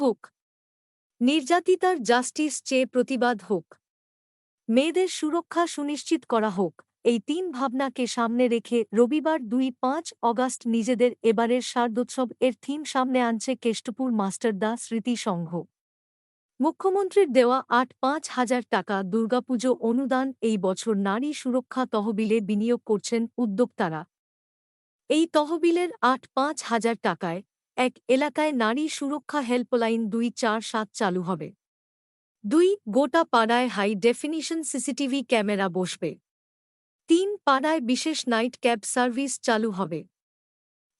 হোক। নির্যাতিতার জাস্টিস চেয়ে প্রতিবাদ হোক। মেয়েদের সুরক্ষা সুনিশ্চিত করা হোক। এই তিন ভাবনাকে সামনে রেখে রবিবার দুই পাঁচ অগাস্ট নিজেদের এবারের শারদোৎসব এর থিম সামনে আনছে কেষ্টপুর মাস্টারদা স্মৃতি সংঘ। মুখ্যমন্ত্রীর দেওয়া আট পাঁচ হাজার টাকা দুর্গাপুজো অনুদান এই বছর নারী সুরক্ষা তহবিলে বিনিয়োগ করছেন উদ্যোক্তারা। এই তহবিলের আট পাঁচ হাজার টাকায় এক এলাকায় নারী সুরক্ষা হেল্পলাইন দুই চার সাত চালু হবে। দুই, গোটা পাড়ায় হাই ডেফিনিশন সিসিটিভি ক্যামেরা বসবে। তিন, পাড়ায় বিশেষ নাইট ক্যাব সার্ভিস চালু হবে।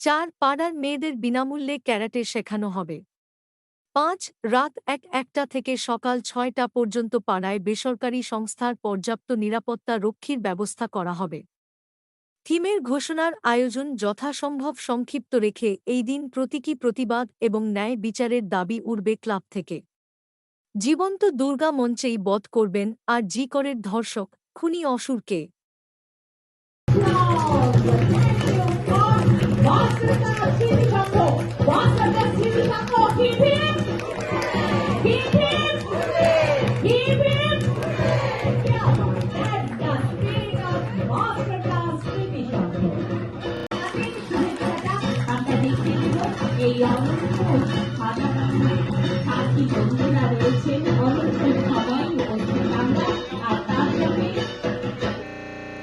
চার, পাড়ার মেয়েদের বিনামূল্যে ক্যারাটে শেখানো হবে। পাঁচ, রাত এক একটা থেকে সকাল ছয়টা পর্যন্ত পাড়ায় বেসরকারি সংস্থার পর্যাপ্ত নিরাপত্তা রক্ষীর ব্যবস্থা করা হবে। থিমের ঘোষণার আয়োজন যথাসম্ভব সংক্ষিপ্ত রেখে এই দিন প্রতীকী প্রতিবাদ এবং ন্যায় বিচারের দাবি উঠবে ক্লাব থেকে। জীবন্ত দুর্গা মঞ্চেই বধ করবেন আর জি করের ধর্ষক, খুনি অসুরকে। সাথী বন্ধুরা রয়েছেন সবাই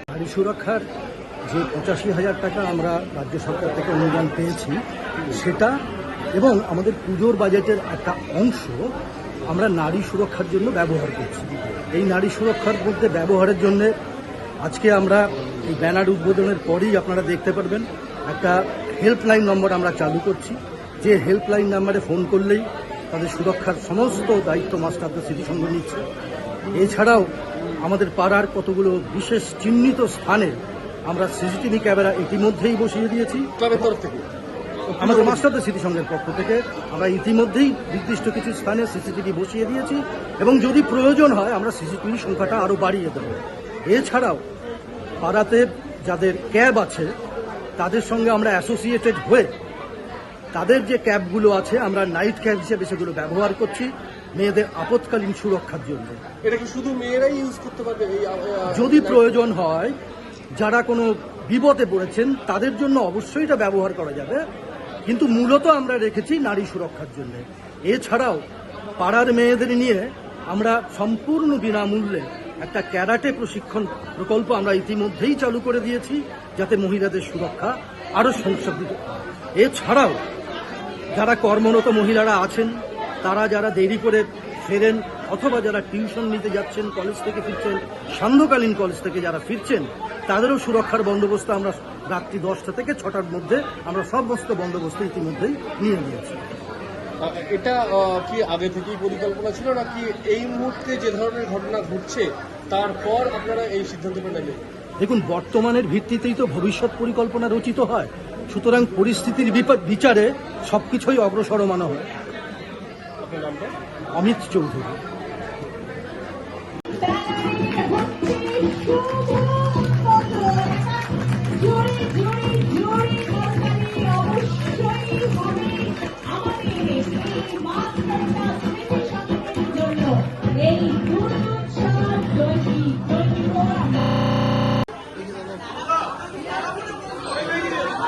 নারী সুরক্ষার যে পঁচাশি হাজার টাকা আমরা রাজ্য সরকার থেকে অনুদান পেয়েছি, সেটা এবং আমাদের পুজোর বাজেটের একটা অংশ আমরা নারী সুরক্ষার জন্য ব্যবহার করছি। এই নারী সুরক্ষার মধ্যে ব্যবহারের জন্য আজকে আমরা এই ব্যানার উদ্বোধনের পরেই আপনারা দেখতে পারবেন, একটা হেল্পলাইন নম্বর আমরা চালু করছি। যে হেল্পলাইন নাম্বারে ফোন করলেই তাদের সুরক্ষার সমস্ত দায়িত্ব মাস্টারদের স্মৃতিসংঘ নিচ্ছে। এছাড়াও আমাদের পাড়ার কতগুলো বিশেষ চিহ্নিত স্থানে আমরা সিসিটিভি ক্যামেরা ইতিমধ্যেই বসিয়ে দিয়েছি। ক্লাবের তরফ থেকে। আমাদের মাস্টারদের স্মৃতিসংঘের পক্ষ থেকে আমরা ইতিমধ্যেই নির্দিষ্ট কিছু স্থানে সিসিটিভি বসিয়ে দিয়েছি এবং যদি প্রয়োজন হয় আমরা সিসিটিভি সংখ্যাটা আরও বাড়িয়ে দেব। এছাড়াও পাড়াতে যাদের ক্যাব আছে তাদের সঙ্গে আমরা অ্যাসোসিয়েটেড হয়ে তাদের যে ক্যাবগুলো আছে আমরা নাইট ক্যাব হিসেবে সেগুলো ব্যবহার করছি মেয়েদের আপৎকালীন সুরক্ষার জন্য। এটা কি শুধু মেয়েরাই ইউজ করতে পারবে যদি প্রয়োজন হয় যারা কোনো বিপদে পড়েছেন তাদের জন্য অবশ্যই এটা ব্যবহার করা যাবে। কিন্তু মূলত আমরা রেখেছি নারী সুরক্ষার জন্য। এছাড়াও পাড়ার মেয়েদের নিয়ে আমরা সম্পূর্ণ বিনামূল্যে একটা ক্যারাটে প্রশিক্ষণ প্রকল্প আমরা ইতিমধ্যেই চালু করে দিয়েছি যাতে মহিলাদের সুরক্ষা আরও সংশোধিত এছাড়াও যারা কর্মরত মহিলারা আছেন তারা যারা দেরি করে ফেরেন অথবা যারা টিউশন নিতে যাচ্ছেন কলেজ থেকে ফিরছেন সান্ধ্যকালীন কলেজ থেকে যারা ফিরছেন তাদেরও সুরক্ষার বন্দোবস্ত আমরা রাত্রি দশটা থেকে ছটার মধ্যে আমরা সমস্ত বন্দোবস্ত ইতিমধ্যেই নিয়ে নিয়েছি। এটা কি আগে থেকেই পরিকল্পনা ছিল নাকি এই মুহূর্তে যে ধরনের ঘটনা ঘটছে তারপর আপনারা এই সিদ্ধান্তটা নেবেন? দেখুন বর্তমানের ভিত্তিতেই তো ভবিষ্যৎ পরিকল্পনা রচিত হয়। সুতরাং পরিস্থিতির বিচারে সবকিছুই অগ্রসরমানো হয়। অমিত চৌধুরী।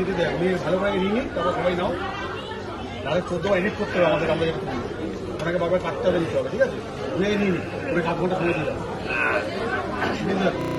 নিতে দেয়। আমি ভালো করে নিয়ে নিই তারপর সবাই নাও। তাহলে চোদ্দ এডিট করতে হবে আমাদের আমাদের একটু ওনাকে বারবার কাটতে হবে নিতে হবে ঠিক আছে? নিয়ে নিই ওই আধ ঘণ্টা সময় দিয়ে যাবে।